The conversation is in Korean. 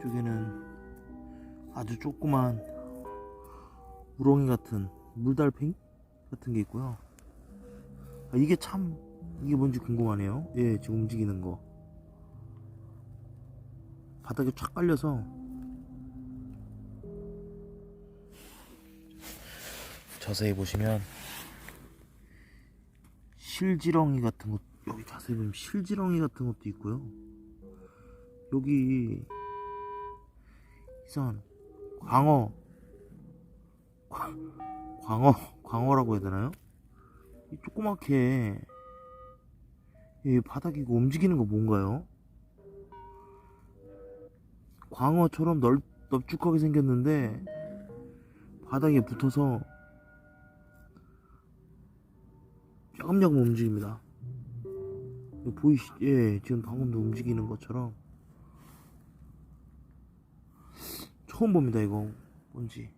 쪽에는 아주 조그만 우렁이 같은 물달팽이 같은 게 있고요. 아, 이게 참 이게 뭔지 궁금하네요. 예, 지금 움직이는 거. 바닥에 촥 깔려서 자세히 보시면 실지렁이 같은 것 여기 자세히 보면 실지렁이 같은 것도 있고요. 여기 이상한 광어 과- 광어 광어라고 해야 되나요? 이 조그맣게 이 바닥이 이거 움직이는 거 뭔가요? 광어처럼 널, 넙죽하게 생겼는데 바닥에 붙어서 조금조금 움직입니다. 이거 보이시, 예, 지금 방금도 움직이는 것처럼 처음 봅니다, 이거. 뭔지.